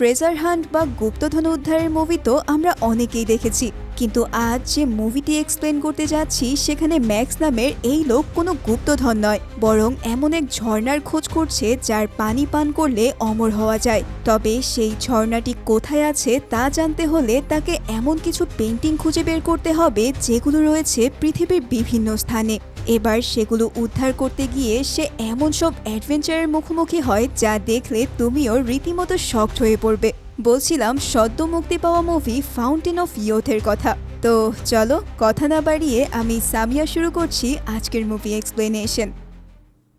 Treasure hunt বা গুপ্তধন উদ্ধারের মুভি তো আমরা অনেকেই দেখেছি। কিন্তু আজ যে মুভিটি এক্সপ্লেন করতে যাচ্ছি, সেখানে ম্যাক্স নামের এই লোক কোনো গুপ্তধন নয়, বরং এমন এক ঝর্ণার খোঁজ করছে যার পানি পান করলে অমর হওয়া যায়। তবে সেই ঝর্ণাটি কোথায় আছে তা জানতে হলে তাকে এমন কিছু পেন্টিং খুঁজে বের করতে হবে যেগুলো রয়েছে পৃথিবীর বিভিন্ন স্থানে। এবার সেগুলো উদ্ধার করতে গিয়ে সে এমন সব অ্যাডভেঞ্চারের মুখোমুখি হয় যা দেখলে তুমিও রীতিমতো শক্ট হয়ে পড়বে। বলছিলাম, সদ্য মুক্তি পাওয়া মুভি ফাউন্টেন অফ ইয়থের কথা। তো চলো, কথা না বাড়িয়ে আমি সামিয়া শুরু করছি আজকের মুভি এক্সপ্লেনেশন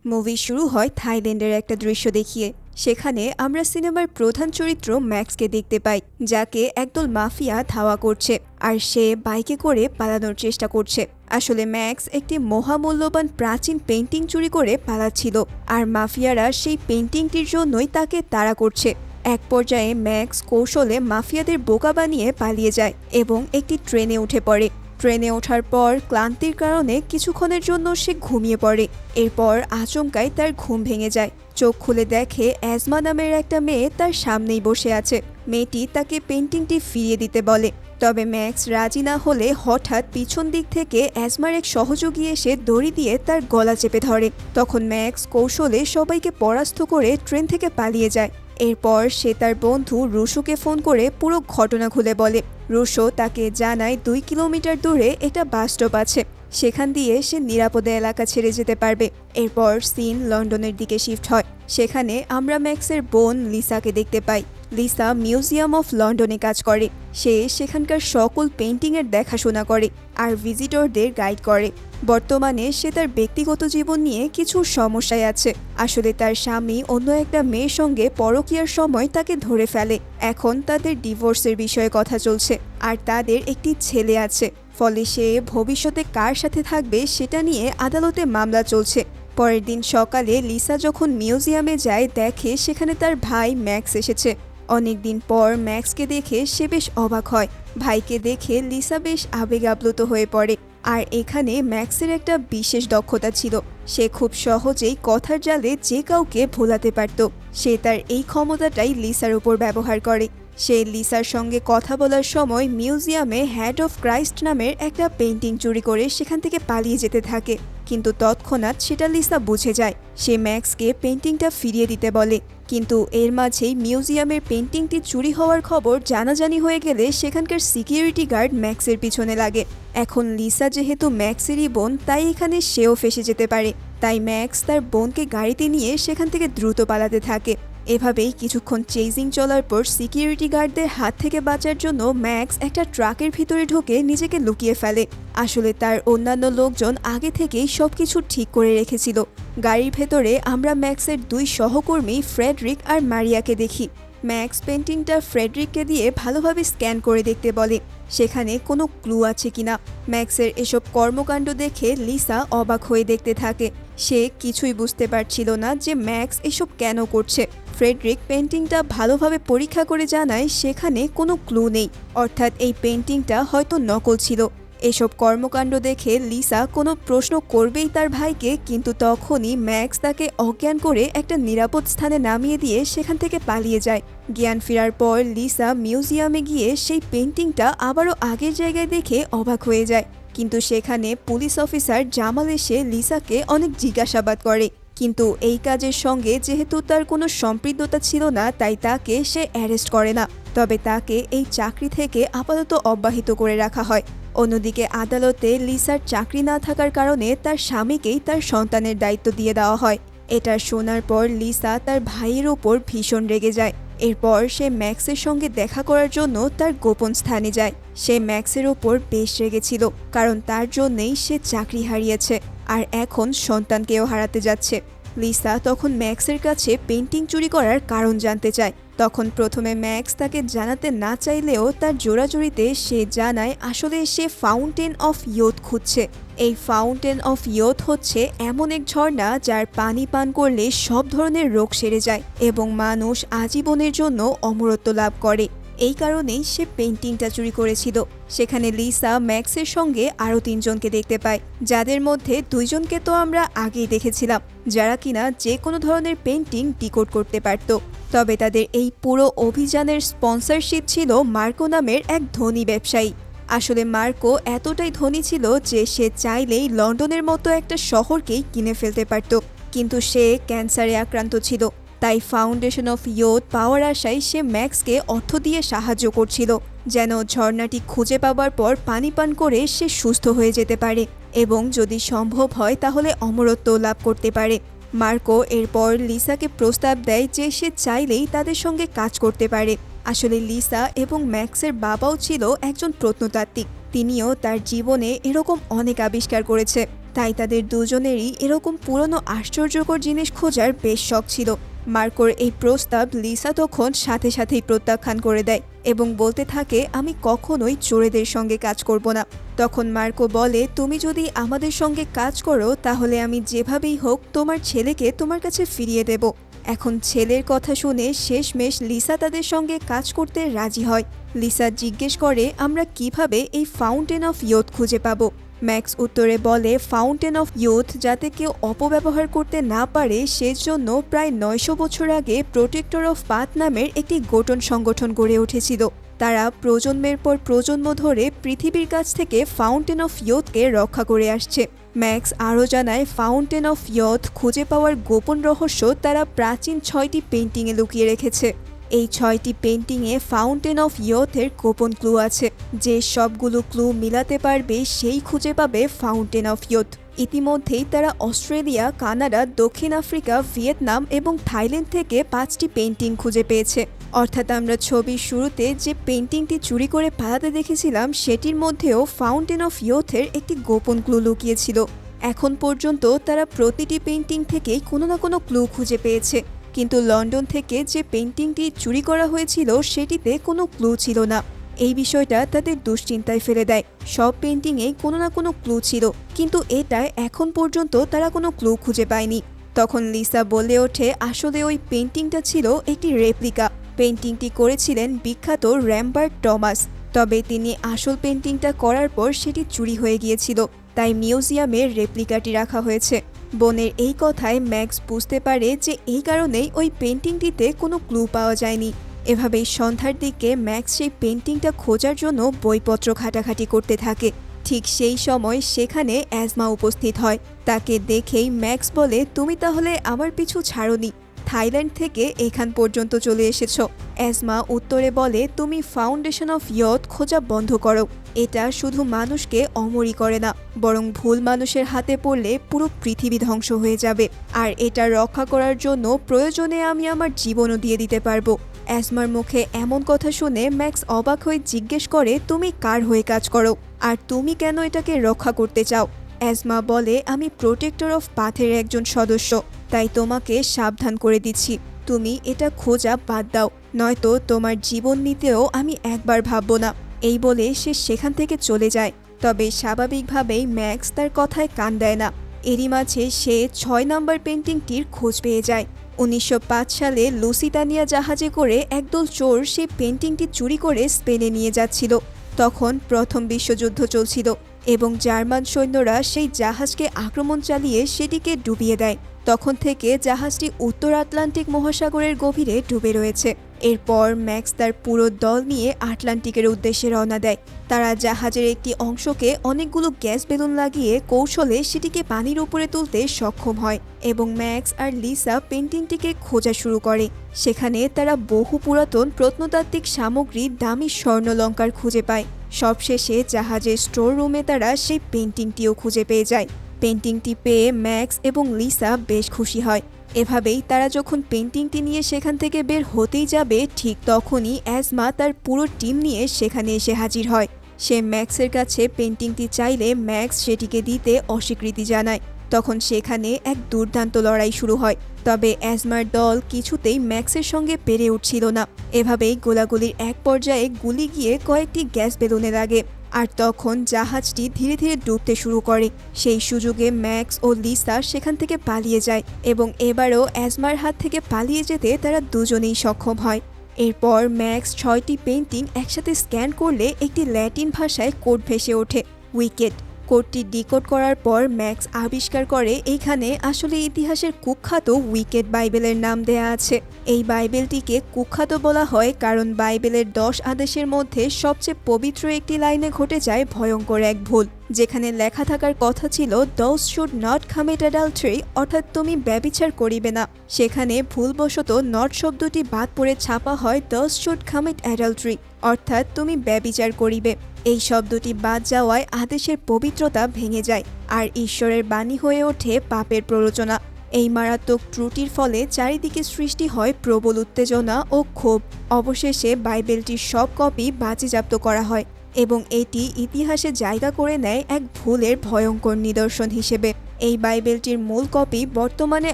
মুভি শুরু হয় থাইল্যান্ডের একটা দৃশ্য দেখিয়ে। সেখানে আমরা সিনেমার প্রধান চরিত্র ম্যাক্সকে দেখতে পাই, যাকে একদল মাফিয়া ধাওয়া করছে আর সে বাইকে করে পালানোর চেষ্টা করছে। আসলে ম্যাক্স একটি মহামূল্যবান প্রাচীন পেন্টিং চুরি করে পালাচ্ছিল আর মাফিয়ারা সেই পেন্টিংটির জন্যই তাকে তাড়া করছে। এক পর্যায়ে ম্যাক্স কৌশলে মাফিয়াদের বোকা বানিয়ে পালিয়ে যায় এবং একটি ট্রেনে উঠে পড়ে। ট্রেনে ওঠার পর ক্লান্তির কারণে কিছুক্ষণের জন্য সে ঘুমিয়ে পড়ে। এরপর আচমকায় তার ঘুম ভেঙে যায়। চোখ খুলে দেখে অ্যাজমা নামের একটা মেয়ে তার সামনেই বসে আছে। মেয়েটি তাকে পেন্টিংটি ফিরিয়ে দিতে বলে। তবে ম্যাক্স রাজি না হলে হঠাৎ পিছন দিক থেকে অ্যাজমার এক সহযোগী এসে দড়ি দিয়ে তার গলা চেপে ধরে। তখন ম্যাক্স কৌশলে সবাইকে পরাস্ত করে ট্রেন থেকে পালিয়ে যায়। এরপর সে তার বন্ধু রুশোকে ফোন করে পুরো ঘটনা খুলে বলে। রুশো তাকে জানায় দুই কিলোমিটার দূরে এটা বাসস্টপ আছে। সেখান দিয়ে সে নিরাপদে এলাকা ছেড়ে যেতে পারবে। এরপর সিন লন্ডনের দিকে শিফট হয়। সেখানে আমরা ম্যাক্সের বোন লিসাকে দেখতে পাই। লিসা মিউজিয়াম অফ লন্ডনে কাজ করে। সে সেখানকার সকল পেন্টিংয়ের দেখাশোনা করে আর ভিজিটরদের গাইড করে। বর্তমানে সে তার ব্যক্তিগত জীবন নিয়ে কিছু সমস্যায় আছে। আসলে তার স্বামী অন্য একটা মেয়ের সঙ্গে পরকীয়ার সময় তাকে ধরে ফেলে। এখন তাদের ডিভোর্সের বিষয়ে কথা চলছে। আর তাদের একটি ছেলে আছে। ফলে সে ভবিষ্যতে কার সাথে থাকবে সেটা নিয়ে আদালতে মামলা চলছে। পরের দিন সকালে লিসা যখন মিউজিয়ামে যায়, দেখে সেখানে তার ভাই ম্যাক্স এসেছে। অনেকদিন পর ম্যাক্সকে দেখে সে বেশ অবাক হয়। ভাইকে দেখে লিসা বেশ আবেগ আপ্লুত হয়ে পড়ে। আর এখানে ম্যাক্সের একটা বিশেষ দক্ষতা ছিল। সে খুব সহজেই কথার জালে যে কাউকে ভোলাতে পারত। সে তার এই ক্ষমতাটাই লিসার উপর ব্যবহার করে। সে লিসার সঙ্গে কথা বলার সময় মিউজিয়ামে হ্যাড অফ ক্রাইস্ট নামের একটা পেন্টিং চুরি করে সেখান থেকে পালিয়ে যেতে থাকে। কিন্তু তৎক্ষণাৎ সেটা লিসা বুঝে যায়। সে ম্যাক্সকে পেন্টিংটা ফিরিয়ে দিতে বলে। কিন্তু এর মাঝেই মিউজিয়ামের পেন্টিংটি চুরি হওয়ার খবর জানাজানি হয়ে গেলে সেখানকার সিকিউরিটি গার্ড ম্যাক্সের পিছনে লাগে। এখন লিসা যেহেতু ম্যাক্সেরই বোন, তাই এখানে সেও ফেসে যেতে পারে। তাই ম্যাক্স তার বোনকে গাড়িতে নিয়ে সেখান থেকে দ্রুত পালাতে থাকে। এভাবেই কিছুক্ষণ চেজিং চলার পর সিকিউরিটি গার্ডদের হাত থেকে বাঁচার জন্য ম্যাক্স একটা ট্রাকের ভিতরে ঢুকে নিজেকে লুকিয়ে ফেলে। আসলে তার অন্যান্য লোকজন আগে থেকেই সবকিছু ঠিক করে রেখেছিল। গাড়ির ভেতরে আমরা ম্যাক্সের দুই সহকর্মী ফ্রেডরিক আর মারিয়াকে দেখি। ম্যাক্স পেন্টিংটা ফ্রেডরিককে দিয়ে ভালোভাবে স্ক্যান করে দেখতে বলে, সেখানে কোনো ক্লু আছে কিনা? ম্যাক্সের এসব কর্মকাণ্ড দেখে লিসা অবাক হয়ে দেখতে থাকে। সে কিছুই বুঝতে পারছিল না যে ম্যাক্স এসব কেন করছে। ফ্রেডরিক পেন্টিংটা ভালোভাবে পরীক্ষা করে জানায় সেখানে কোনো ক্লু নেই। অর্থাৎ এই পেন্টিংটা হয়তো নকল ছিল। এসব কর্মকাণ্ড দেখে লিসা কোনো প্রশ্ন করবেই তার ভাইকে, কিন্তু তখনই ম্যাক্স তাকে অজ্ঞান করে একটা নিরাপদ স্থানে নামিয়ে দিয়ে সেখান থেকে পালিয়ে যায়। জ্ঞান ফেরার পর লিসা মিউজিয়ামে গিয়ে সেই পেন্টিংটা আবারও আগের জায়গায় দেখে অবাক হয়ে যায়। কিন্তু সেখানে পুলিশ অফিসার জামাল এসে লিসাকে অনেক জিজ্ঞাসাবাদ করে। কিন্তু এই কাজের সঙ্গে যেহেতু তার কোনো সম্পৃক্ততা ছিল না, তাই তাকে সে অ্যারেস্ট করে না। তবে তাকে এই চাকরি থেকে আপাতত অব্যাহিত করে রাখা হয়। অন্যদিকে আদালতে লিসার চাকরি না থাকার কারণে তার স্বামীকেই তার সন্তানের দায়িত্ব দিয়ে দেওয়া হয়। এটা শোনার পর লিসা তার ভাইয়ের ওপর ভীষণ রেগে যায়। এরপর সে ম্যাক্সের সঙ্গে দেখা করার জন্য তার গোপন স্থানে যায়। সে ম্যাক্সের ওপর বেশ রেগেছিল, কারণ তার জন্যেই সে চাকরি হারিয়েছে, আর এখন সন্তানকেও হারাতে যাচ্ছে। লিসা তখন ম্যাক্সের কাছে পেন্টিং চুরি করার কারণ জানতে চায়। তখন প্রথমে ম্যাক্স তাকে জানাতে না চাইলেও তার জোরাজুরিতে সে জানায় আসলে সে ফাউন্টেন অফ ইয়োথ খুঁজছে। এই ফাউন্টেন অফ ইয়থ হচ্ছে এমন এক ঝর্ণা যার পানি পান করলে সব ধরনের রোগ সেরে যায় এবং মানুষ আজীবনের জন্য অমরত্ব লাভ করে। এই কারণেই সে পেন্টিংটা চুরি করেছিল। সেখানে লিসা ম্যাক্সের সঙ্গে আরও তিনজনকে দেখতে পায়। যাদের মধ্যে দুইজনকে তো আমরা আগেই দেখেছিলাম, যারা কিনা যে কোনো ধরনের পেন্টিং ডিকোড করতে পারত। তবে তাদের এই পুরো অভিযানের স্পন্সরশিপ ছিল মার্কো নামের এক ধনী ব্যবসায়ী। আসলে মার্কো এতটাই ধনী ছিল যে সে চাইলেই লন্ডনের মতো একটা শহরকেই কিনে ফেলতে পারত। কিন্তু সে ক্যান্সারে আক্রান্ত ছিল, তাই ফাউন্ডেশন অফ ইয়োথ পাওয়ার আশায় সে ম্যাক্সকে অর্থ দিয়ে সাহায্য করছিল, যেন ঝর্ণাটি খুঁজে পাওয়ার পর পানি পান করে সে সুস্থ হয়ে যেতে পারে এবং যদি সম্ভব হয় তাহলে অমরত্ব লাভ করতে পারে। মার্কো এরপর লিসাকে প্রস্তাব দেয় যে সে চাইলেই তাদের সঙ্গে কাজ করতে পারে। আসলে লিসা এবং ম্যাক্সের বাবাও ছিল একজন প্রত্নতাত্ত্বিক। তিনিও তার জীবনে এরকম অনেক আবিষ্কার করেছে। তাই তাদের দুজনেরই এরকম পুরনো আশ্চর্যকর জিনিস খোঁজার বেশ শখ ছিল। মার্কোর এই প্রস্তাব লিসা তখন সাথে সাথেই প্রত্যাখ্যান করে দেয় এবং বলতে থাকে, আমি কখনোই চোরেদের সঙ্গে কাজ করব না। তখন মার্কো বলে, তুমি যদি আমাদের সঙ্গে কাজ করো, তাহলে আমি যেভাবেই হোক তোমার ছেলেকে তোমার কাছে ফিরিয়ে দেব। এখন ছেলের কথা শুনে শেষমেশ লিসা তাদের সঙ্গে কাজ করতে রাজি হয়। লিসা জিজ্ঞেস করে, আমরা কীভাবে এই ফাউন্টেন অফ ইয়থ খুঁজে পাবো? ম্যাক্স উত্তরে বলে ফাউন্টেন অফ ইয়থ যাতে কেউ অপব্যবহার করতে না পারে, সেজন্য প্রায় নয়শো বছর আগে প্রোটেক্টর অফ পাথ নামের একটি গোটন সংগঠন গড়ে উঠেছিল। তারা প্রজন্মের পর প্রজন্ম ধরে পৃথিবীর কাছ থেকে ফাউন্টেন অফ ইয়থকে রক্ষা করে আসছে। ম্যাক্স আরও জানায় ফাউন্টেন অফ ইয়থ খুঁজে পাওয়ার গোপন রহস্য তারা প্রাচীন ছয়টি পেন্টিংয়ে লুকিয়ে রেখেছে। এই ছয়টি পেন্টিংয়ে ফাউন্টেন অফ ইয়থের গোপন ক্লু আছে। যে সবগুলো ক্লু মিলাতে পারবে, সেই খুঁজে পাবে ফাউন্টেন অফ ইয়থ ইতিমধ্যেই তারা অস্ট্রেলিয়া, কানাডা, দক্ষিণ আফ্রিকা, ভিয়েতনাম এবং থাইল্যান্ড থেকে পাঁচটি পেন্টিং খুঁজে পেয়েছে। অর্থাৎ আমরা ছবির শুরুতে যে পেন্টিংটি চুরি করে পালাতে দেখেছিলাম, সেটির মধ্যেও ফাউন্টেন অফ ইয়থের একটি গোপন ক্লু লুকিয়েছিল। এখন পর্যন্ত তারা প্রতিটি পেন্টিং থেকেই কোনো না কোনো ক্লু খুঁজে পেয়েছে। কিন্তু লন্ডন থেকে যে পেন্টিংটি চুরি করা হয়েছিল, সেটিতে কোনো ক্লু ছিল না। এই বিষয়টা তাদের দুশ্চিন্তায় ফেলে দেয়। সব পেন্টিংয়ে কোনো না কোনো ক্লু ছিল, কিন্তু এটায় এখন পর্যন্ত তারা কোনো ক্লু খুঁজে পায়নি। তখন লিসা বলে ওঠে, আসলে ওই পেন্টিংটা ছিল একটি রেপ্লিকা পেন্টিংটি করেছিলেন বিখ্যাত র্যাম্বার্ট টমাস তবে তিনি আসল পেন্টিংটা করার পর সেটি চুরি হয়ে গিয়েছিল, তাই মিউজিয়ামে রেপ্লিকাটি রাখা হয়েছে। বোনের এই কথায় ম্যাক্স বুঝতে পারে যে এই কারণেই ওই পেন্টিংটিতে কোনো ক্লু পাওয়া যায়নি। এভাবেই সন্ধ্যার দিকে ম্যাক্স সেই পেন্টিংটা খোঁজার জন্য বইপত্র ঘাটাঘাটি করতে থাকে। ঠিক সেই সময় সেখানে অ্যাজমা উপস্থিত হয়। তাকে দেখেই ম্যাক্স বলে, তুমি তাহলে আমার পিছু ছাড়নি। থাইল্যান্ড থেকে এখান পর্যন্ত চলে এসেছ। অ্যাজমা উত্তরে বলে, তুমি ফাউন্ডেশন অফ ইয়থ খোঁজা বন্ধ করো। এটা শুধু মানুষকে অমরই করে না, বরং ভুল মানুষের হাতে পড়লে পুরো পৃথিবী ধ্বংস হয়ে যাবে। আর এটা রক্ষা করার জন্য প্রয়োজনে আমি আমার জীবনও দিয়ে দিতে পারব। অ্যাজমার মুখে এমন কথা শুনে ম্যাক্স অবাক হয়ে জিজ্ঞেস করে, তুমি কার হয়ে কাজ করো? আর তুমি কেন এটাকে রক্ষা করতে চাও? অ্যাজমা বলে, আমি প্রোটেক্টর অফ পাথের একজন সদস্য, তাই তোমাকে সাবধান করে দিচ্ছি। তুমি এটা খোঁজা বাদ দাও, নয়তো তোমার জীবন নিতেও আমি একবার ভাববো না। এই বলে সে সেখান থেকে চলে যায়। তবে স্বাভাবিকভাবেই ম্যাক্স তার কথায় কান দেয় না। এরই মাঝে সে ছয় নাম্বার পেন্টিংটির খোঁজ পেয়ে যায়। উনিশশো পাঁচ সালে লুসিতানিয়া জাহাজে করে একদল চোর সেই পেন্টিংটি চুরি করে স্পেনে নিয়ে যাচ্ছিল। তখন প্রথম বিশ্বযুদ্ধ চলছিল এবং জার্মান সৈন্যরা সেই জাহাজকে আক্রমণ চালিয়ে সেটিকে ডুবিয়ে দেয়। তখন থেকে জাহাজটি উত্তর আটলান্টিক মহাসাগরের গভীরে ডুবে রয়েছে। এরপর ম্যাক্স তার পুরো দল নিয়ে আটলান্টিকের উদ্দেশ্যে রওনা দেয়। তারা জাহাজের একটি অংশকে অনেকগুলো গ্যাস বেলুন লাগিয়ে কৌশলে সেটিকে পানির উপরে তুলতে সক্ষম হয় এবং ম্যাক্স আর লিসা পেন্টিংটিকে খোঁজা শুরু করে। সেখানে তারা বহু পুরাতন প্রত্নতাত্ত্বিক সামগ্রী দামি স্বর্ণলঙ্কার খুঁজে পায়। সবশেষে জাহাজের স্টোর রুমে তারা সেই পেন্টিংটিও খুঁজে পেয়ে যায়। পেন্টিংটি পেয়ে ম্যাক্স এবং লিসা বেশ খুশি হয়। এভাবেই তারা যখন পেন্টিংটি নিয়ে সেখান থেকে বের হতেই যাবে, ঠিক তখনই অ্যাজমা তার পুরো টিম নিয়ে সেখানে এসে হাজির হয়। সে ম্যাক্সের কাছে পেন্টিংটি চাইলে ম্যাক্স সেটিকে দিতে অস্বীকৃতি জানায়। তখন সেখানে এক দুর্দান্ত লড়াই শুরু হয়। তবে অ্যাজমার দল কিছুতেই ম্যাক্সের সঙ্গে পেরে উঠছিল না। এভাবেই গোলাগুলির এক পর্যায়ে গুলি গিয়ে কয়েকটি গ্যাস বেলুনে লাগে। আর তখন জাহাজটি ধীরে ধীরে ডুবতে শুরু করে। সেই সুযোগে ম্যাক্স ও লিসা সেখান থেকে পালিয়ে যায় এবং এবারও অ্যাজমার হাত থেকে পালিয়ে যেতে তারা দুজনেই সক্ষম হয়। এরপর ম্যাক্স ছয়টি পেন্টিং একসাথে স্ক্যান করলে একটি ল্যাটিন ভাষায় কোড ভেসে ওঠে, উইকেট। কোডটি ডিকোড করার পর ম্যাক্স আবিষ্কার করে এইখানে আসলে ইতিহাসের কুখ্যাত উইকেট বাইবেলের নাম দেয়া আছে। এই বাইবেলটিকে কুখ্যাত বলা হয় কারণ বাইবেলের দশ আদেশের মধ্যে সবচেয়ে পবিত্র একটি লাইনে ঘটে যায় ভয়ঙ্কর এক ভুল। যেখানে লেখা থাকার কথা ছিল those should not commit adultery অর্থাৎ তুমি ব্যবিচার করিবে না। সেখানে ভুলবশত নট শব্দটি বাদ পড়ে ছাপা হয় দোজ শুড কামিট অ্যাডাল্ট্রি অর্থাৎ তুমি ব্যবিচার করিবে। এই শব্দটি বাদ যাওয়ায় আদেশের পবিত্রতা ভেঙে যায়, আর ঈশ্বরের বাণী হয়ে ওঠে পাপের প্ররোচনা। এই মারাত্মক ত্রুটির ফলে চারিদিকে সৃষ্টি হয় প্রবল উত্তেজনা ও ক্ষোভ। অবশেষে বাইবেলটির সব কপি বাজেয়াপ্ত করা হয়। এবং এটি ইতিহাসে জায়গা করে নেয় এক ভুলের ভয়ঙ্কর নিদর্শন হিসেবে। এই বাইবেলটির মূল কপি বর্তমানে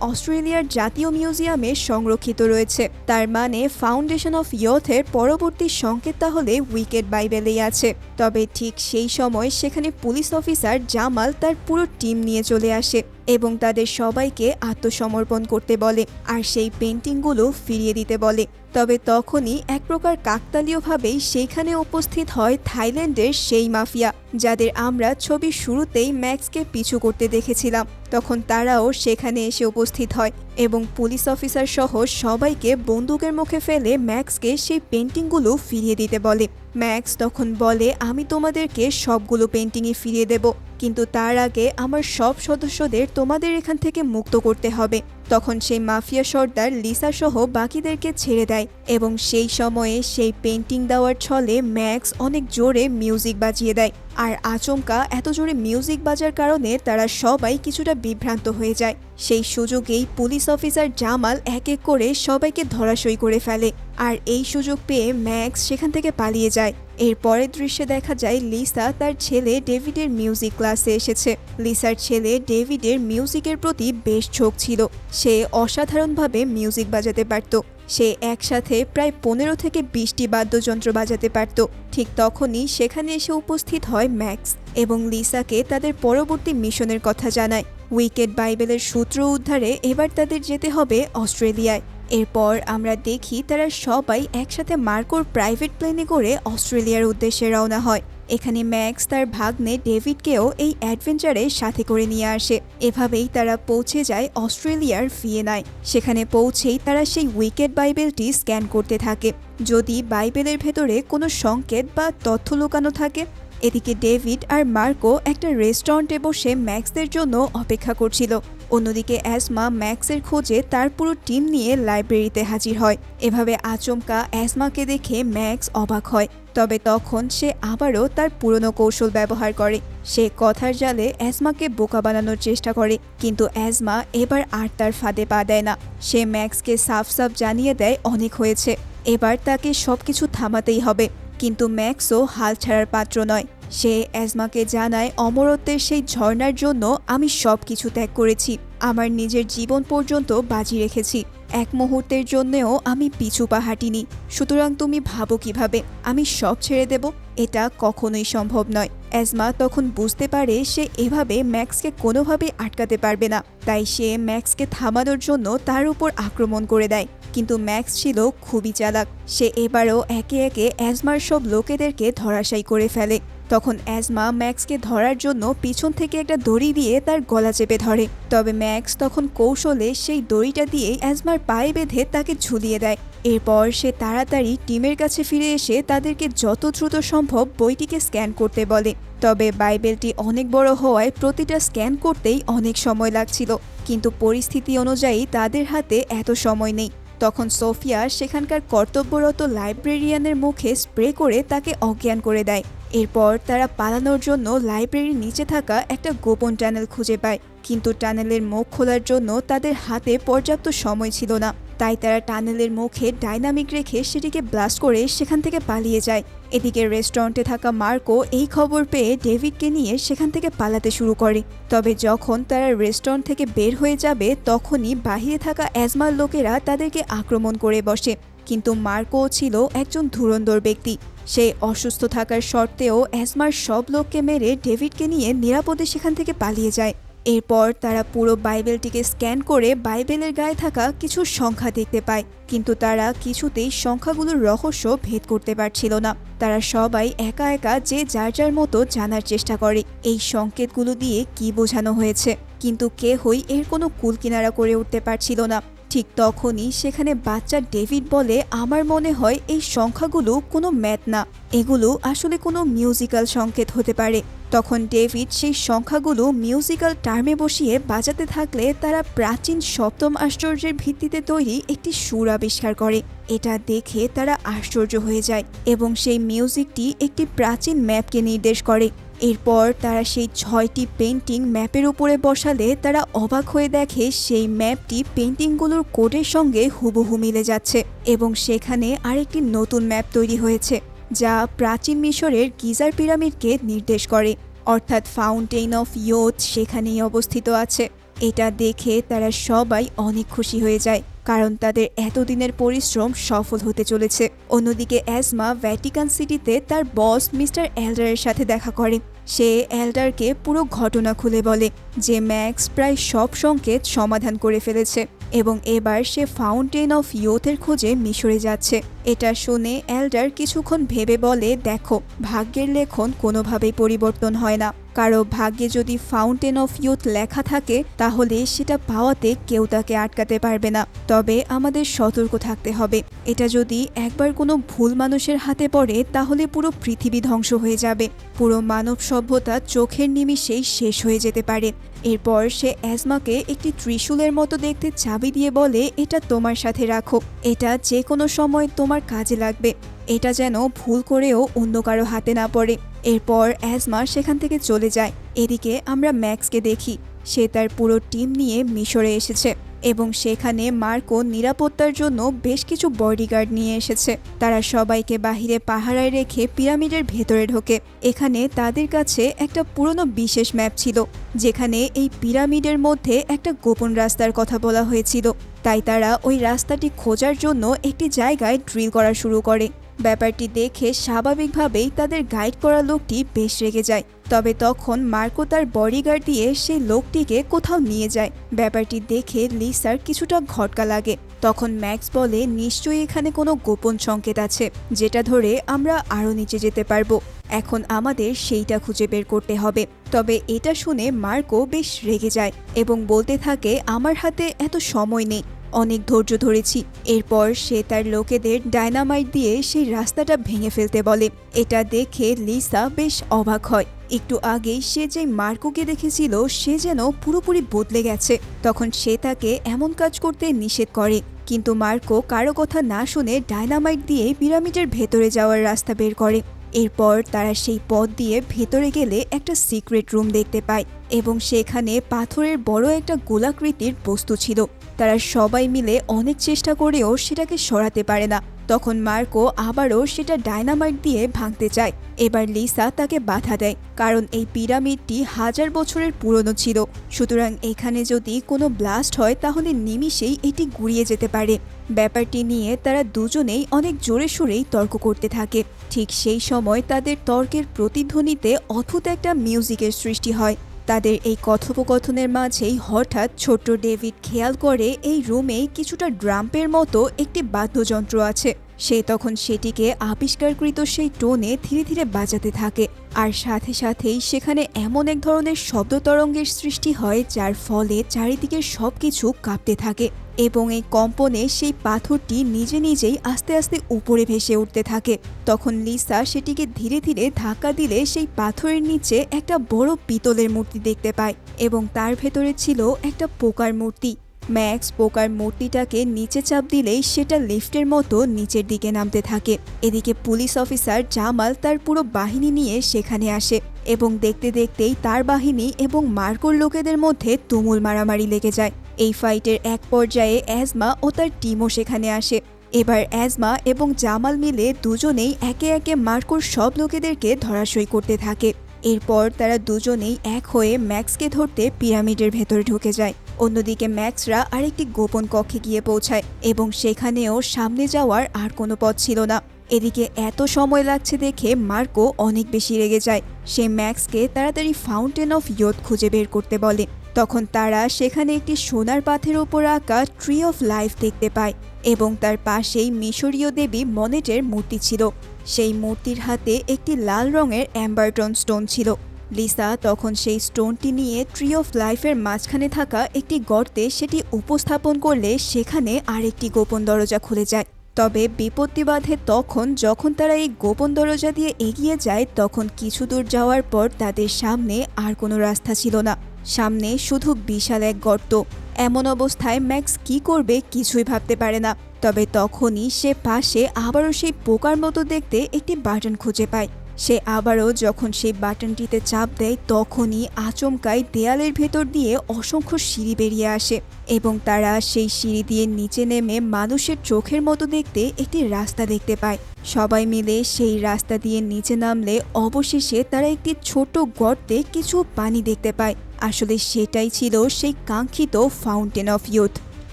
অস্ট্রেলিয়ার জাতীয় মিউজিয়ামে সংরক্ষিত রয়েছে। তার মানে ফাউন্ডেশন অফ ইয়থের পরবর্তী সংকেত তাহলে উইকেট বাইবেলেই আছে। তবে ঠিক সেই সময় সেখানে পুলিশ অফিসার জামাল তার পুরো টিম নিয়ে চলে আসে। এবং তাদের সবাইকে আত্মসমর্পণ করতে বলে আর সেই পেন্টিংগুলো ফিরিয়ে দিতে বলে। তবে তখনই এক প্রকার কাকতালীয়ভাবেই সেইখানে উপস্থিত হয় থাইল্যান্ডের সেই মাফিয়া, যাদের আমরা ছবির শুরুতেই ম্যাক্সকে পিছু করতে দেখেছিলাম। তখন তারাও সেখানে এসে উপস্থিত হয় এবং পুলিশ অফিসার সহ সবাইকে বন্দুকের মুখে ফেলে ম্যাক্সকে সেই পেন্টিংগুলো ফিরিয়ে দিতে বলে। ম্যাক্স তখন বলে, আমি তোমাদেরকে সবগুলো পেন্টিংই ফিরিয়ে দেব, কিন্তু তার আগে আমার সব সদস্যদের তোমাদের এখান থেকে মুক্ত করতে হবে। তখন সেই মাফিয়া সর্দার লিসা সহ বাকিদেরকে ছেড়ে দেয় এবং সেই সময়ে সেই পেন্টিং দেওয়ার ছলে ম্যাক্স অনেক জোরে মিউজিক বাজিয়ে দেয়। আর আচমকা এত জোরে মিউজিক বাজার কারণে তারা সবাই কিছুটা বিভ্রান্ত হয়ে যায়। সেই সুযোগেই পুলিশ অফিসার জামাল এক এক করে সবাইকে ধরাশয়ী করে ফেলে। আর এই সুযোগ পেয়ে ম্যাক্স সেখান থেকে পালিয়ে যায়। এর পরের দৃশ্যে দেখা যায় লিসা তার ছেলে ডেভিডের মিউজিক ক্লাসে এসেছে। লিসার ছেলে ডেভিডের মিউজিকের প্রতি বেশ ঝোঁক ছিল। সে অসাধারণভাবে মিউজিক বাজাতে পারত। সে একসাথে প্রায় পনেরো থেকে বিশটি বাদ্যযন্ত্র বাজাতে পারত। ঠিক তখনই সেখানে এসে উপস্থিত হয় ম্যাক্স এবং লিসাকে তাদের পরবর্তী মিশনের কথা জানায়। উইকেট বাইবেলের সূত্র উদ্ধারে এবার তাদের যেতে হবে অস্ট্রেলিয়ায়। এরপর আমরা দেখি তারা সবাই একসাথে মার্কোর প্রাইভেট প্লেনে করে অস্ট্রেলিয়ার উদ্দেশ্যে রওনা হয়। এখানে ম্যাক্স তার ভাগ্নে ডেভিডকেও এই অ্যাডভেঞ্চারে সাথে করে নিয়ে আসে। এভাবেই তারা পৌঁছে যায় অস্ট্রেলিয়ার ভিয়েনায় সেখানে পৌঁছেই তারা সেই উইকেট বাইবেলটি স্ক্যান করতে থাকে। যদি বাইবেলের ভেতরে কোনো সংকেত বা তথ্য লুকানো থাকে এদিকে ডেভিড আর মার্কো একটা রেস্টুরেন্টে বসে ম্যাক্সদের জন্য অপেক্ষা করছিল। অন্যদিকে অ্যাসমা ম্যাক্সের খোঁজে তার পুরো টিম নিয়ে লাইব্রেরিতে হাজির হয়। এভাবে আচমকা অ্যাসমাকে দেখে ম্যাক্স অবাক হয়। তবে তখন সে আবারও তার পুরনো কৌশল ব্যবহার করে। সে কথার জালে অ্যাসমাকে বোকা বানানোর চেষ্টা করে, কিন্তু অ্যাজমা এবার আর তার ফাঁদে পা দেয় না। সে ম্যাক্সকে সাফ সাফ জানিয়ে দেয় অনেক হয়েছে। এবার তাকে সবকিছু থামাতেই হবে। কিন্তু ম্যাক্সও হাল ছাড়ার পাত্র নয়। সে অ্যাজমাকে জানায়, অমরত্বের সেই ঝর্ণার জন্য আমি সব কিছু ত্যাগ করেছি। আমার নিজের জীবন পর্যন্ত বাজি রেখেছি। এক মুহূর্তের জন্যেও আমি পিছু পা হাঁটিনি। সুতরাং তুমি ভাবো কীভাবে? আমি সব ছেড়ে দেব? এটা কখনোই সম্ভব নয়। অ্যাজমা তখন বুঝতে পারে সে এভাবে ম্যাক্সকে কোনোভাবে আটকাতে পারবে না। তাই সে ম্যাক্সকে থামানোর জন্য তার উপর আক্রমণ করে দেয়। কিন্তু ম্যাক্স ছিল খুবই চালাক। সে এবারও একে একে অ্যাজমার সব লোকেদেরকে ধরাশায়ী করে ফেলে। তখন অ্যাজমা ম্যাক্সকে ধরার জন্য পিছন থেকে একটা দড়ি দিয়ে তার গলা চেপে ধরে। তবে ম্যাক্স তখন কৌশলে সেই দড়িটা দিয়ে অ্যাজমার পায়ে বেঁধে তাকে ঝুলিয়ে দেয়। এরপর সে তাড়াতাড়ি টিমের কাছে ফিরে এসে তাদেরকে যত দ্রুত সম্ভব বইটিকে স্ক্যান করতে বলে। তবে বাইবেলটি অনেক বড় হওয়ায় প্রতিটা স্ক্যান করতেই অনেক সময় লাগছিল। কিন্তু পরিস্থিতি অনুযায়ী তাদের হাতে এত সময় নেই। তখন সোফিয়া সেখানকার কর্তব্যরত লাইব্রেরিয়ানের মুখে স্প্রে করে তাকে অজ্ঞান করে দেয়। এরপর তারা পালানোর জন্য লাইব্রেরির নিচে থাকা একটা গোপন টানেল খুঁজে পায়। কিন্তু টানেলের মুখ খোলার জন্য তাদের হাতে পর্যাপ্ত সময় ছিল না। তাই তারা টানেলের মুখে ডাইনামিক রেখে সেটিকে ব্লাস্ট করে সেখান থেকে পালিয়ে যায়। এদিকে রেস্টুরেন্টে থাকা মার্কো এই খবর পেয়ে ডেভিডকে নিয়ে সেখান থেকে পালাতে শুরু করে। তবে যখন তারা রেস্টুরেন্ট থেকে বের হয়ে যাবে, তখনই বাহিরে থাকা অ্যাজমার লোকেরা তাদেরকে আক্রমণ করে বসে। কিন্তু মার্কো ছিল একজন ধুরন্ধর ব্যক্তি। সে অসুস্থ থাকার সত্ত্বেও অ্যাজমার সব লোককে মেরে ডেভিডকে নিয়ে নিরাপদে সেখান থেকে পালিয়ে যায়। এরপর তারা পুরো বাইবেলটিকে স্ক্যান করে বাইবেলের গায়ে থাকা কিছু সংখ্যা দেখতে পায়, কিন্তু তারা কিছুতেই সংখ্যাগুলোর রহস্য ভেদ করতে পারছিল না। তারা সবাই একা একা যে যার যার মতো জানার চেষ্টা করে। এই সংকেতগুলো দিয়ে কি বোঝানো হয়েছে? কিন্তু কেহই এর কোনো কুল কিনারা করে উঠতে পারছিল না। ঠিক তখনই সেখানে বাচ্চা ডেভিড বলে আমার মনে হয় এই সংখ্যাগুলো কোনো ম্যাথ না। এগুলো আসলে কোনো মিউজিক্যাল সংকেত হতে পারে। তখন ডেভিড সেই সংখ্যাগুলো মিউজিক্যাল টার্মে বসিয়ে বাজাতে থাকলে তারা প্রাচীন সপ্তম আশ্চর্যের ভিত্তিতে তৈরি একটি সুর আবিষ্কার করে। এটা দেখে তারা আশ্চর্য হয়ে যায় এবং সেই মিউজিকটি একটি প্রাচীন ম্যাপকে নির্দেশ করে। এরপর তারা সেই ছয়টি পেন্টিং ম্যাপের উপরে বসালে তারা অবাক হয়ে দেখে সেই ম্যাপটি পেন্টিংগুলোর কোডের সঙ্গে হুবহু মিলে যাচ্ছে এবং সেখানে আরেকটি নতুন ম্যাপ তৈরি হয়েছে, যা প্রাচীন মিশরের গিজার পিরামিডকে নির্দেশ করে। অর্থাৎ ফাউন্টেন অফ ইয়োথ সেখানেই অবস্থিত আছে। এটা দেখে তারা সবাই অনেক খুশি হয়ে যায়, কারণ তাদের এতদিনের পরিশ্রম সফল হতে চলেছে। অন্যদিকে অ্যাজমা ভ্যাটিকান সিটিতে তার বস মিস্টার এল্ডারের সাথে দেখা করে সে এল্ডারকে পুরো ঘটনা খুলে বলে যে ম্যাক্স প্রায় সব সংকেত সমাধান করে ফেলেছে এবং এবার সে ফাউন্টেন অফ ইয়থের খোঁজে মিশরে যাচ্ছে। এটা শুনে এল্ডার কিছুক্ষণ ভেবে বলে, দেখো, ভাগ্যের লেখন কোনোভাবেই পরিবর্তন হয় না। কারও ভাগ্যে যদি ফাউন্টেন অফ ইউথ লেখা থাকে, তাহলে সেটা পাওয়াতে কেউ তাকে আটকাতে পারবে না। তবে আমাদের সতর্ক থাকতে হবে। এটা যদি একবার কোনো ভুল মানুষের হাতে পড়ে, তাহলে পুরো পৃথিবী ধ্বংস হয়ে যাবে। পুরো মানব সভ্যতা চোখের নিমিষেই শেষ হয়ে যেতে পারে। এরপর সে অ্যাজমাকে একটি ত্রিশূলের মতো দেখতে চাবি দিয়ে বলে, এটা তোমার সাথে রাখো। এটা যে কোনো সময় তোমার কাজে লাগবে। এটা যেন ভুল করেও অন্য কারও হাতে না পড়ে। এরপর অ্যাজমা সেখান থেকে চলে যায়। এদিকে আমরা ম্যাক্সকে দেখি। সে তার পুরো টিম নিয়ে মিশরে এসেছে এবং সেখানে মার্কো নিরাপত্তার জন্য বেশ কিছু বডিগার্ড নিয়ে এসেছে। তারা সবাইকে বাহিরে পাহারায় রেখে পিরামিডের ভেতরে ঢোকে। এখানে তাদের কাছে একটা পুরনো বিশেষ ম্যাপ ছিল, যেখানে এই পিরামিডের মধ্যে একটা গোপন রাস্তার কথা বলা হয়েছিল। তাই তারা ওই রাস্তাটি খোঁজার জন্য একটি জায়গায় ড্রিল করা শুরু করে। ব্যাপারটি দেখে স্বাভাবিকভাবেই তাদের গাইড করা লোকটি বেশ রেগে যায়। তবে তখন মার্কো তার বডিগার্ড দিয়ে সেই লোকটিকে কোথাও নিয়ে যায়। ব্যাপারটি দেখে লিসার কিছুটা ঘটকা লাগে। তখন ম্যাক্স বলে, নিশ্চয়ই এখানে কোনো গোপন সংকেত আছে, যেটা ধরে আমরা আরও নিচে যেতে পারব। এখন আমাদের সেইটা খুঁজে বের করতে হবে। তবে এটা শুনে মার্কো বেশ রেগে যায় এবং বলতে থাকে, আমার হাতে এত সময় নেই। অনেক ধৈর্য ধরেছি। এরপর সে তার লোকেদের ডায়নামাইট দিয়ে সেই রাস্তাটা ভেঙে ফেলতে বলে। এটা দেখে লিসা বেশ অবাক হয়। একটু আগেই সে যে মার্কোকে দেখেছিল, সে যেন পুরোপুরি বদলে গেছে। তখন সে তাকে এমন কাজ করতে নিষেধ করে। কিন্তু মার্কো কারও কথা না শুনে ডায়নামাইট দিয়ে পিরামিডের ভেতরে যাওয়ার রাস্তা বের করে। এরপর তারা সেই পথ দিয়ে ভেতরে গেলে একটা সিক্রেট রুম দেখতে পায় এবং সেখানে পাথরের বড় একটা গোলাকৃতির বস্তু ছিল। তারা সবাই মিলে অনেক চেষ্টা করেও সেটাকে সরাতে পারে না। তখন মার্কো আবারও সেটা ডায়নামাইট দিয়ে ভাঙতে চায়। এবার লিসা তাকে বাধা দেয়, কারণ এই পিরামিডটি হাজার বছরের পুরনো ছিল। সুতরাং এখানে যদি কোনো ব্লাস্ট হয়, তাহলে নিমিষেই এটি গুড়িয়ে যেতে পারে। ব্যাপারটি নিয়ে তারা দুজনেই অনেক জোরে সোরেই তর্ক করতে থাকে। ঠিক সেই সময় তাদের তর্কের প্রতিধ্বনিতে অদ্ভুত একটা মিউজিকের সৃষ্টি হয়। তাদের এই কথোপকথনের মাঝেই হঠাৎ ছোট্ট ডেভিড খেয়াল করে এই রুমে কিছুটা ড্রাম্পের মতো একটি বাদ্যযন্ত্র আছে। সে তখন সেটিকে আবিষ্কারকৃত সেই টোনে ধীরে ধীরে বাজাতে থাকে আর সাথে সাথেই সেখানে এমন এক ধরনের শব্দ তরঙ্গের সৃষ্টি হয় যার ফলে চারিদিকের সবকিছু কাঁপতে থাকে। এবং এই কম্পনে সেই পাথরটি নিজে নিজেই আস্তে আস্তে উপরে ভেসে উঠতে থাকে। তখন লিসা সেটিকে ধীরে ধীরে ধাক্কা দিলে সেই পাথরের নিচে একটা বড় পিতলের মূর্তি দেখতে পায় এবং তার ভেতরে ছিল একটা পোকার মূর্তি। ম্যাক্স পোকার মূর্তিটাকে নিচে চাপ দিলেই সেটা লিফটের মতো নিচের দিকে নামতে থাকে। এদিকে পুলিশ অফিসার জামাল তার পুরো বাহিনী নিয়ে সেখানে আসে এবং দেখতে দেখতেই তার বাহিনী এবং মার্কোর লোকেদের মধ্যে তুমুল মারামারি লেগে যায়। এই ফাইটের এক পর্যায়ে অ্যাজমা ও তার টিমও সেখানে আসে। এবার অ্যাজমা এবং জামাল মিলে দুজনেই একে একে মার্কোর সব লোকেদেরকে ধরাশয়ী করতে থাকে। এরপর তারা দুজনেই এক হয়ে ম্যাক্সকে ধরতে পিরামিডের ভেতরে ঢুকে যায়। অন্যদিকে ম্যাক্সরা আরেকটি গোপন কক্ষে গিয়ে পৌঁছায় এবং সেখানেও সামনে যাওয়ার আর কোনো পথ ছিল না। এদিকে এত সময় লাগছে দেখে মার্কো অনেক বেশি রেগে যায়। সে ম্যাক্সকে তাড়াতাড়ি ফাউন্টেন অফ ইয়োথ খুঁজে বের করতে বলে। তখন তারা সেখানে একটি সোনার পাথের ওপর আঁকা ট্রি অফ লাইফ দেখতে পায় এবং তার পাশেই মিশরীয় দেবী মনেটের মূর্তি ছিল। সেই মূর্তির হাতে একটি লাল রঙের অ্যাম্বারটন স্টোন ছিল। লিসা তখন সেই স্টোনটি নিয়ে ট্রি অফ লাইফের মাঝখানে থাকা একটি গর্তে সেটি উপস্থাপন করলে সেখানে আরেকটি গোপন দরজা খুলে যায়। তবে বিপত্তি বাধে তখন যখন তারা এই গোপন দরজা দিয়ে এগিয়ে যায়, তখন কিছু দূর যাওয়ার পর তাদের সামনে আর কোনো রাস্তা ছিল না। সামনে শুধু বিশাল এক গর্ত। এমন অবস্থায় ম্যাক্স কি করবে কিছুই ভাবতে পারে না। তবে তখনই সে পাশে আবারও সেই পোকার মতো দেখতে একটি বাটন খুঁজে পায়। সে আবারও যখন সেই বাটনটিতে চাপ দেয়, তখনই আচমকাই দেয়ালের ভেতর দিয়ে অসংখ্য সিঁড়ি বেরিয়ে আসে এবং তারা সেই সিঁড়ি দিয়ে নিচে নেমে মানুষের চোখের মতো দেখতে একটি রাস্তা দেখতে পায়। সবাই মিলে সেই রাস্তা দিয়ে নিচে নামলে অবশেষে তারা একটি ছোট গর্তে কিছু পানি দেখতে পায়। আসলে সেটাই ছিল সেই কাঙ্ক্ষিত ফাউন্টেন অফ ইউথ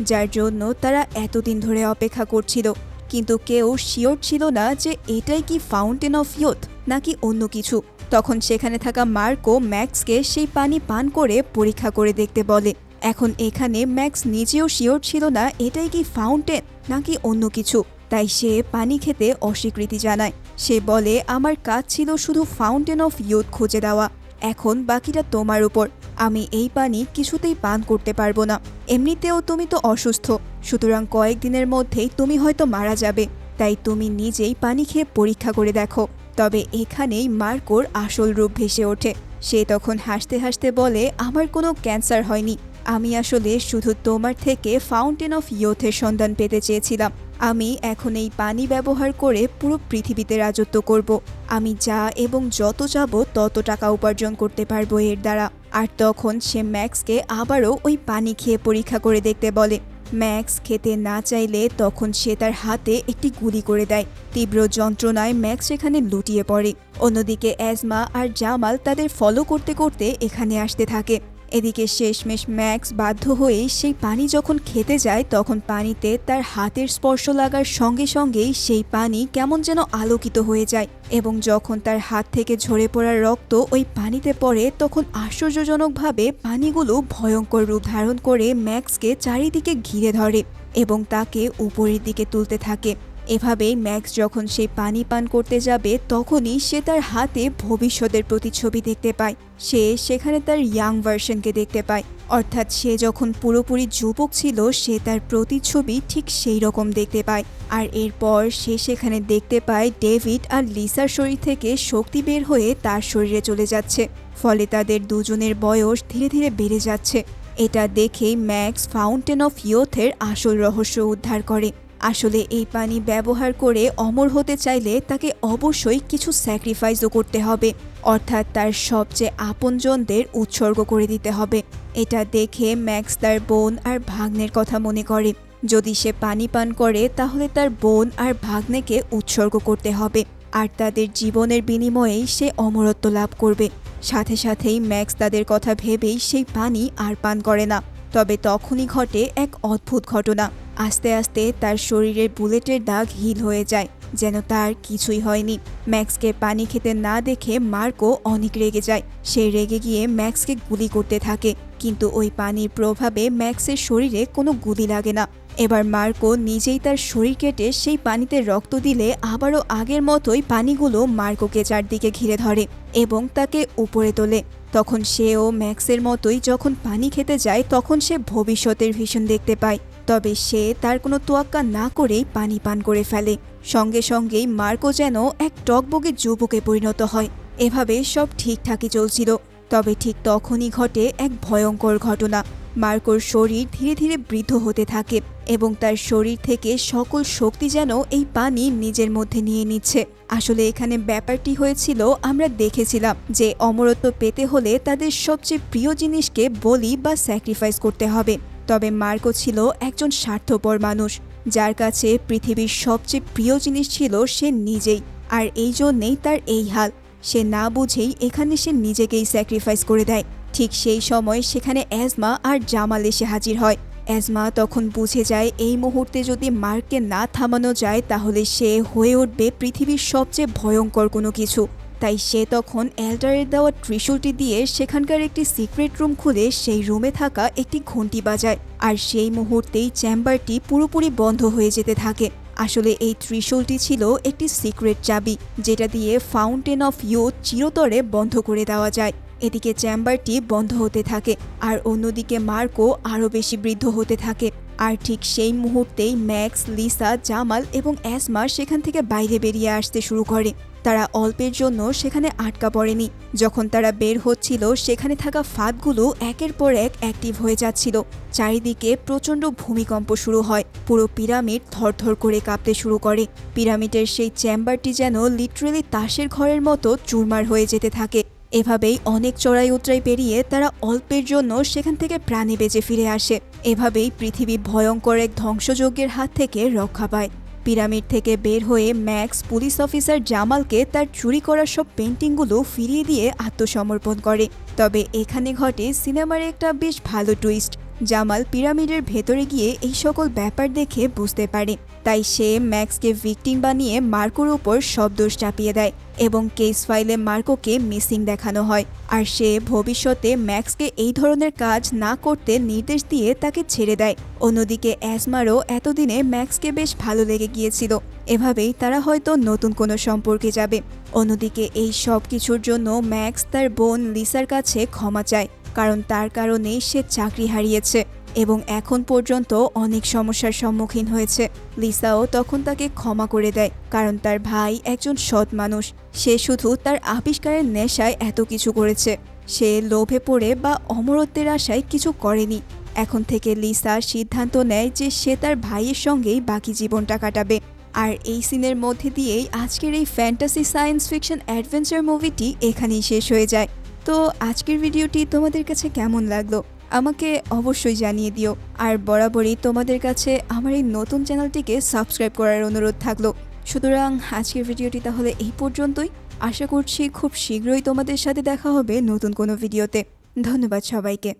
যার জন্য তারা এতদিন ধরে অপেক্ষা করছিল। কিন্তু কেউ শিওর ছিল না যে এটাই কি ফাউন্টেন অফ ইউথ নাকি অন্য কিছু। তখন সেখানে থাকা মার্কো ম্যাক্সকে সেই পানি পান করে পরীক্ষা করে দেখতে বলে, এখন এখানে ম্যাক্স নিজেও শিওর ছিল না এটাই কি ফাউন্টেন নাকি অন্য কিছু? তাই সে পানি খেতে অস্বীকৃতি জানায়। সে বলে, আমার কাজ ছিল শুধু ফাউন্টেন অফ ইউথ খুঁজে দেওয়া। এখন বাকিটা তোমার উপর। আমি এই পানি কিছুতেই পান করতে পারব না। এমনিতেও তুমি তো অসুস্থ। সুতরাং কয়েকদিনের মধ্যেই তুমি হয়তো মারা যাবে। তাই তুমি নিজেই পানি খেয়ে পরীক্ষা করে দেখো। তবে এখানেই মার্কোর আসল রূপ ভেসে ওঠে। সে তখন হাসতে হাসতে বলে, আমার কোনো ক্যান্সার হয়নি। আমি আসলে শুধু তোমার থেকে ফাউন্টেন অফ ইয়থের সন্ধান পেতে চেয়েছিলাম। আমি এখন এই পানি ব্যবহার করে পুরো পৃথিবীতে রাজত্ব করব। আমি যা এবং যত যাব, তত টাকা উপার্জন করতে পারব এর দ্বারা। আর তখন সে ম্যাক্সকে আবারও ওই পানি খেয়ে পরীক্ষা করে দেখতে বলে। ম্যাক্স খেতে না চাইলে তখন সে তার হাতে একটি গুলি করে দেয়। তীব্র যন্ত্রণায় ম্যাক্স সেখানে লুটিয়ে পড়ে। অন্যদিকে অ্যাজমা আর জামাল তাদের ফলো করতে করতে এখানে আসতে থাকে। এদিকে শেষমেশ ম্যাক্স বাধ্য হয়ে সেই পানি যখন খেতে যায়, তখন পানিতে তার হাতের স্পর্শ লাগার সঙ্গে সঙ্গেই সেই পানি কেমন যেন আলোকিত হয়ে যায় এবং যখন তার হাত থেকে ঝরে পড়া রক্ত ওই পানিতে পড়ে, তখন আশ্চর্যজনকভাবে পানিগুলো ভয়ঙ্কর রূপ ধারণ করে ম্যাক্সকে চারিদিকে ঘিরে ধরে এবং তাকে উপরের দিকে তুলতে থাকে। এভাবেই ম্যাক্স যখন সে পানি পান করতে যাবে, তখনই সে তার হাতে ভবিষ্যতের প্রতিচ্ছবি দেখতে পায়। সে সেখানে তার ইয়াং ভার্সনকে দেখতে পায়। অর্থাৎ সে যখন পুরোপুরি যুবক ছিল, সে তার প্রতিচ্ছবি ঠিক সেই রকম দেখতে পায়। আর এরপর সে সেখানে দেখতে পায় ডেভিড আর লিসার শরীর থেকে শক্তি বের হয়ে তার শরীরে চলে যাচ্ছে। ফলে তাদের দুজনের বয়স ধীরে ধীরে বেড়ে যাচ্ছে। এটা দেখেই ম্যাক্স ফাউন্টেন অফ ইয়থের আসল রহস্য উদ্ধার করে। আসলে এই পানি ব্যবহার করে অমর হতে চাইলে তাকে অবশ্যই কিছু স্যাক্রিফাইসও করতে হবে, অর্থাৎ তার সবচেয়ে আপনজনদের উৎসর্গ করে দিতে হবে। এটা দেখে ম্যাক্স তার বোন আর ভাগ্নের কথা মনে করে। যদি সে পানি পান করে, তাহলে তার বোন আর ভাগ্নেকে উৎসর্গ করতে হবে, আর তাদের জীবনের বিনিময়েই সে অমরত্ব লাভ করবে। সাথে সাথেই ম্যাক্স তাদের কথা ভেবেই সেই পানি আর পান করে না। তবে তখনই ঘটে এক অদ্ভুত ঘটনা। আস্তে আস্তে তার শরীরের বুলেটের দাগ হিল হয়ে যায়, যেন তার কিছুই হয়নি। ম্যাক্সকে পানি খেতে না দেখে মার্কো অনেক রেগে যায়। সে রেগে গিয়ে ম্যাক্সকে গুলি করতে থাকে, কিন্তু ওই পানির প্রভাবে ম্যাক্সের শরীরে কোনো গুলি লাগে না। এবার মার্কো নিজেই তার শরীর কেটে সেই পানিতে রক্ত দিলে আবারও আগের মতোই পানিগুলো মার্কোকে চারদিকে ঘিরে ধরে এবং তাকে উপরে তোলে। তখন সেও ম্যাক্সের মতোই যখন পানি খেতে যায়, তখন সে ভবিষ্যতের ভীষণ দেখতে পায়। তবে সে তার কোনো তোয়াক্কা না করেই পানি পান করে ফেলে। সঙ্গে সঙ্গেই মার্কো যেন এক টকবগে যুবকে পরিণত হয়। এভাবে সব ঠিকঠাকই চলছিল। তবে ঠিক তখনই ঘটে এক ভয়ঙ্কর ঘটনা। মার্কোর শরীর ধীরে ধীরে বৃদ্ধ হতে থাকে এবং তার শরীর থেকে সকল শক্তি যেন এই পানি নিজের মধ্যে নিয়ে নিচ্ছে। আসলে এখানে ব্যাপারটি হয়েছিল, আমরা দেখেছিলাম যে অমরত্ব পেতে হলে তাদের সবচেয়ে প্রিয় জিনিসকে বলি বা স্যাক্রিফাইস করতে হবে। তবে মার্কো ছিল একজন স্বার্থপর মানুষ, যার কাছে পৃথিবীর সবচেয়ে প্রিয় জিনিস ছিল সে নিজেই, আর এই জন্যেই তার এই হাল। সে না বুঝেই এখানে সে নিজেকেই স্যাক্রিফাইস করে দেয়। ঠিক সেই সময় সেখানে অ্যাজমা আর জামাল এসে হাজির হয়। অ্যাজমা তখন বুঝে যায় এই মুহূর্তে যদি মার্ককে না থামানো যায়, তাহলে সে হয়ে উঠবে পৃথিবীর সবচেয়ে ভয়ঙ্কর কোনো কিছু। তাই সে তখন এল্ডারের দেওয়া ত্রিশূলটি দিয়ে সেখানকার একটি সিক্রেট রুম খুলে সেই রুমে থাকা একটি ঘন্টি বাজায়। আর সেই মুহূর্তেই চেম্বারটি পুরোপুরি বন্ধ হয়ে যেতে থাকে। আসলে এই ত্রিশূলটি ছিল একটি সিক্রেট চাবি, যেটা দিয়ে ফাউন্টেন অফ ইউথ চিরতরে বন্ধ করে দেওয়া যায়। এদিকে চেম্বারটি বন্ধ হতে থাকে, আর অন্যদিকে মার্কো আরও বেশি বৃদ্ধ হতে থাকে। আর ঠিক সেই মুহূর্তেই ম্যাক্স, লিসা, জামাল এবং অ্যাসমা সেখান থেকে বাইরে বেরিয়ে আসতে শুরু করে। তারা অল্পের জন্য সেখানে আটকা পড়েনি। যখন তারা বের হচ্ছিল, সেখানে থাকা ফাঁদগুলো একের পর এক অ্যাক্টিভ হয়ে যাচ্ছিল। চারিদিকে প্রচণ্ড ভূমিকম্প শুরু হয়। পুরো পিরামিড থরথর করে কাঁপতে শুরু করে। পিরামিডের সেই চেম্বারটি যেন লিটারেলি তাসের ঘরের মতো চুরমার হয়ে যেতে থাকে। এভাবেই অনেক চড়াই উতরাই পেরিয়ে তারা অল্পের জন্য সেখান থেকে প্রাণে বেঁচে ফিরে আসে। এভাবেই পৃথিবী ভয়ঙ্কর এক ধ্বংসযজ্ঞের হাত থেকে রক্ষা পায়। পিরামিড থেকে বের হয়ে ম্যাক্স পুলিশ অফিসার জামালকে তার চুরি করা সব পেন্টিংগুলো ফিরিয়ে দিয়ে আত্মসমর্পণ করে। তবে এখানে ঘটে সিনেমার একটা বেশ ভালো টুইস্ট। জামাল পিরামিডের ভেতরে গিয়ে এই সকল ব্যাপার দেখে বুঝতে পারে। তাই সে ম্যাক্সকে ভিকটিম বানিয়ে মার্কোর উপর সব দোষ চাপিয়ে দেয়। এবং কেস ফাইলে মার্কোকে মিসিং দেখানো হয়। আর সে ভবিষ্যতে ম্যাক্সকে এই ধরনের কাজ না করতে নির্দেশ দিয়ে তাকে ছেড়ে দেয়। অন্যদিকে অ্যাসমারও এতদিনে ম্যাক্সকে বেশ ভালো লেগে গিয়েছিল। এভাবেই তারা হয়তো নতুন কোনো সম্পর্কে যাবে। অন্যদিকে এই সব কিছুর জন্য ম্যাক্স তার বোন লিসার কাছে ক্ষমা চায়, কারণ তার কারণেই সে চাকরি হারিয়েছে। এবং এখন পর্যন্ত অনেক সমস্যার সম্মুখীন হয়েছে। লিসাও তখন তাকে ক্ষমা করে দেয়, কারণ তার ভাই একজন সৎ মানুষ। সে শুধু তার আবিষ্কারের নেশায় এত কিছু করেছে। সে লোভে পড়ে বা অমরত্বের আশায় কিছু করেনি। এখন থেকে লিসা সিদ্ধান্ত নেয় যে সে তার ভাইয়ের সঙ্গেই বাকি জীবনটা কাটাবে। আর এই সিনের মধ্যে দিয়েই আজকের এই ফ্যান্টাসি সায়েন্স ফিকশন অ্যাডভেঞ্চার মুভিটি এখানেই শেষ হয়ে যায়। তো আজকের ভিডিওটি তোমাদের কাছে কেমন লাগল? আমাকে অবশ্যই জানিয়ে দিও। আর বরাবরই তোমাদের কাছে আমার এই নতুন চ্যানেলটিকে সাবস্ক্রাইব করার অনুরোধ থাকল। সুতরাং আজকের ভিডিওটি তাহলে এই পর্যন্তই। আশা করছি খুব শীঘ্রই তোমাদের সাথে দেখা হবে নতুন কোনো ভিডিওতে। ধন্যবাদ সবাইকে।